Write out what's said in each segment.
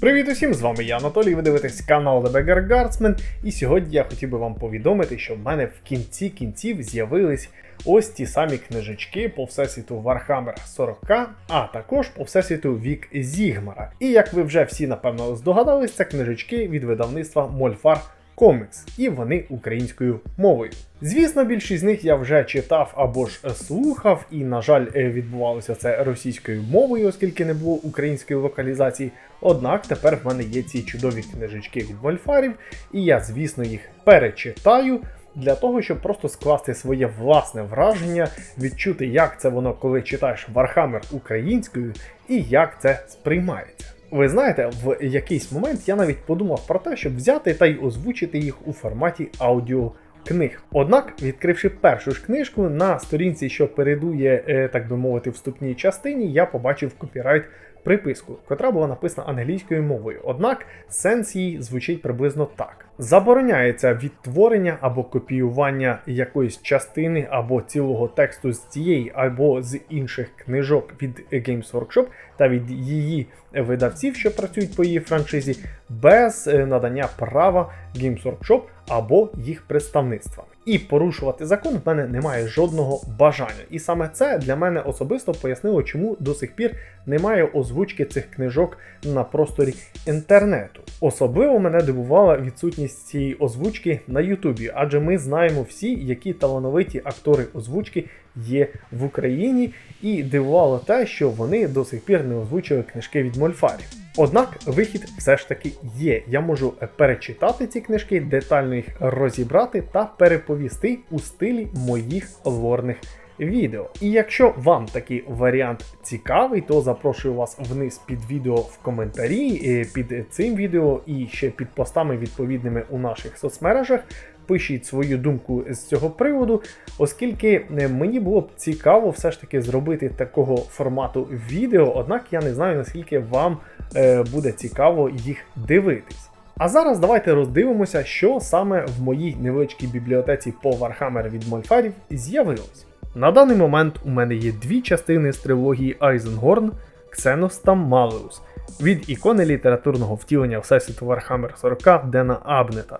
Привіт усім! З вами я Анатолій. Ви дивитесь канал The Beggar Guardsman. І сьогодні я хотів би вам повідомити, що в мене в кінці кінців з'явились ось ті самі книжечки по всесвіту Warhammer 40к, а також по всесвіту Вік Зігмара. І як ви вже всі напевно здогадались, це книжечки від видавництва Мольфар комікс, і вони українською мовою. Звісно, більшість з них я вже читав або ж слухав, і, на жаль, е, відбувалося це російською мовою, оскільки не було української локалізації. Однак тепер в мене є ці чудові книжечки від мольфарів, і я, звісно, їх перечитаю. Для того, щоб просто скласти своє власне враження, відчути, як це воно, коли читаєш Вархаммер українською, і як це сприймається. Ви знаєте, в якийсь момент я навіть подумав про те, щоб взяти та й озвучити їх у форматі аудіокниг. Однак, відкривши першу ж книжку, на сторінці, що передує, е, так би мовити, вступній частині, я побачив копірайт приписку, котра була написана англійською мовою. Однак сенс її звучить приблизно так: забороняється відтворення або копіювання якоїсь частини або цілого тексту з цієї або з інших книжок від Games Workshop та від її видавців, що працюють по її франшизі, без е, надання права Games Workshop або їх представництва. І порушувати закон в мене немає жодного бажання. І саме це для мене особисто пояснило, чому до сих пір немає озвучки цих книжок на просторі інтернету. Особливо мене дивувала відсутність цієї озвучки на Ютубі, адже ми знаємо всі, які талановиті актори озвучки є в Україні, і дивувало те, що вони до сих пір не озвучили книжки від мольфарів. Однак вихід все ж таки є. Я можу перечитати ці книжки, детально їх розібрати та переповісти у стилі моїх лорних відео. І якщо вам такий варіант цікавий, то запрошую вас вниз під відео в коментарі, е, під цим відео і ще під постами відповідними у наших соцмережах. Пишіть свою думку з цього приводу, оскільки е, мені було б цікаво все ж таки зробити такого формату відео, однак я не знаю наскільки вам е, буде цікаво їх дивитись. А зараз давайте роздивимося, що саме в моїй невеличкій бібліотеці по Warhammer від Мольфарів з'явилось. На даний момент у мене є дві частини з трилогії Айзенгорн, Ксенос та Малеус від ікони літературного втілення Всесвіту Warhammer 40 Дена Абнета.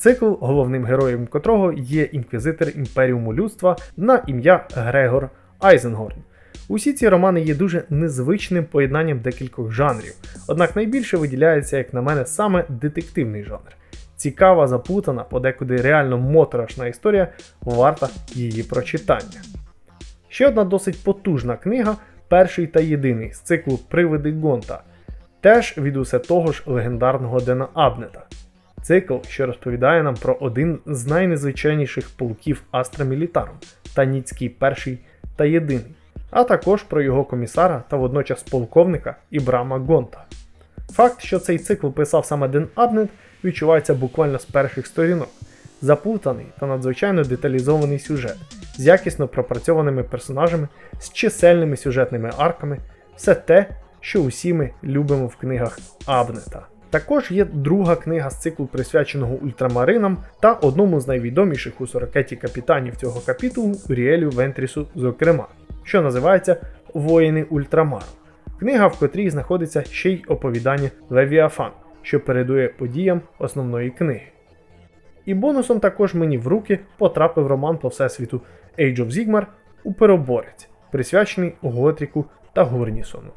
Цикл, головним героєм котрого є інквізитор імперіуму людства на ім'я Грегор Айзенгорн. Усі ці романи є дуже незвичним поєднанням декількох жанрів, однак найбільше виділяється, як на мене, саме детективний жанр. Цікава, заплутана, подекуди реально моторошна історія, варта її прочитання. Ще одна досить потужна книга, перший та єдиний з циклу Привиди Гонта, теж від усе того ж легендарного Дена Абнета. Цикл, що розповідає нам про один з найнезвичайніших полків Астра Мілітарум Таніцький перший та єдиний, а також про його комісара та водночас полковника Ібрама Гонта. Факт, що цей цикл писав саме Ден Абнет, відчувається буквально з перших сторінок. Заплутаний та надзвичайно деталізований сюжет з якісно пропрацьованими персонажами, з чисельними сюжетними арками, все те, що усі ми любимо в книгах Абнета. Також є друга книга з циклу, присвяченого ультрамаринам та одному з найвідоміших у 40 капітанів цього капітулу Ріелю Вентрісу, зокрема, що називається Воїни Ультрамару. Книга, в котрій знаходиться ще й оповідання Левіафан, що передує подіям основної книги. І бонусом також мені в руки потрапив роман по всесвіту Age of Sigmar у Пероборець, присвячений Готріку та Гурнісону.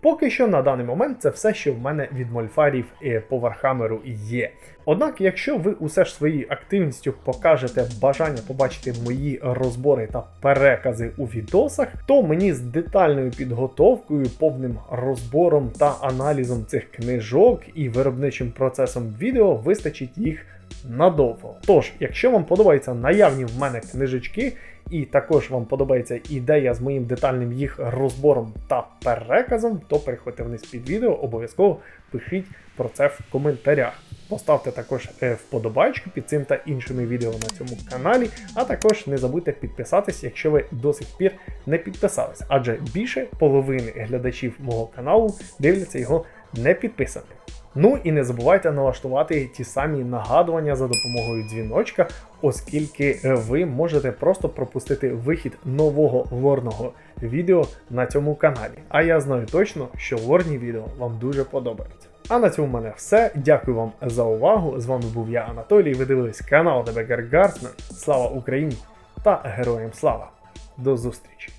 Поки що на даний момент це все, що в мене від мольфарів е, по Вархамеру є. Однак, якщо ви усе ж своєю активністю покажете бажання побачити мої розбори та перекази у відосах, то мені з детальною підготовкою, повним розбором та аналізом цих книжок і виробничим процесом відео вистачить їх надовго. Тож, якщо вам подобаються наявні в мене книжечки, і також вам подобається ідея з моїм детальним їх розбором та переказом, то переходьте вниз під відео, обов'язково пишіть про це в коментарях. Поставте також е, вподобайку під цим та іншими відео на цьому каналі, а також не забудьте підписатись, якщо ви до сих пір не підписались, адже більше половини глядачів мого каналу дивляться його не підписаним. Ну і не забувайте налаштувати ті самі нагадування за допомогою дзвіночка, оскільки е, ви можете просто пропустити вихід нового лорного відео на цьому каналі. А я знаю точно, що лорні відео вам дуже подобаються. А на цьому в мене все. Дякую вам за увагу. З вами був я, Анатолій. Ви дивились канал Beggar Guardsman. Слава Україні та героям слава! До зустрічі!